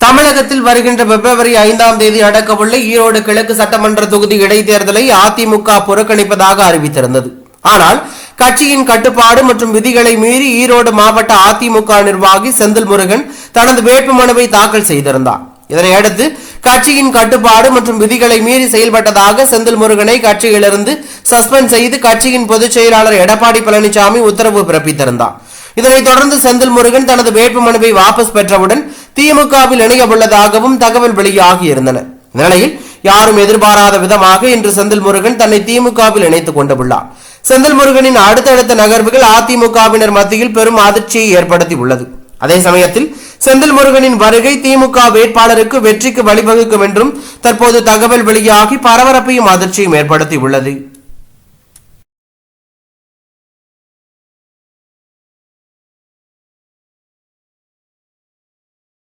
தமிழகத்தில் வருகின்ற பிப்ரவரி ஐந்தாம் தேதி நடக்கவுள்ள ஈரோடு கிழக்கு சட்டமன்ற தொகுதி இடைத்தேர்தலை அதிமுக புறக்கணிப்பதாக அறிவித்திருந்தது. ஆனால் கட்சியின் கட்டுப்பாடு மற்றும் விதிகளை மீறி ஈரோடு மாவட்ட அதிமுக நிர்வாகி செந்தில் முருகன் தனது வேட்புமனுவை தாக்கல் செய்திருந்தார். இதனையடுத்து கட்சியின் கட்டுப்பாடு மற்றும் விதிகளை மீறி செயல்பட்டதாக செந்தில் முருகனை கட்சியிலிருந்து சஸ்பெண்ட் செய்து கட்சியின் பொதுச் செயலாளர் எடப்பாடி பழனிசாமி உத்தரவு பிறப்பித்திருந்தார். இதனைத் தொடர்ந்து செந்தில் முருகன் தனது வேட்புமனுவை வாபஸ் பெற்றவுடன் திமுகவில் இணையவுள்ளதாகவும் தகவல் வெளியாகி இருந்தன. இந்நிலையில் யாரும் எதிர்பாராத விதமாக இன்று செந்தில் முருகன் தன்னை திமுகவில் இணைத்துக் கொண்டுள்ளார். செந்தில் முருகனின் அடுத்தடுத்த நகர்வுகள் அதிமுகவினர் மத்தியில் பெரும் அதிர்ச்சியை ஏற்படுத்தி உள்ளது அதே சமயத்தில் செந்தில் முருகனின் வருகை திமுக வேட்பாளருக்கு வெற்றிக்கு வழிவகுக்கும் என்றும் தற்போது தகவல் வெளியாகி பரபரப்பையும் அதிர்ச்சியும் ஏற்படுத்தி உள்ளது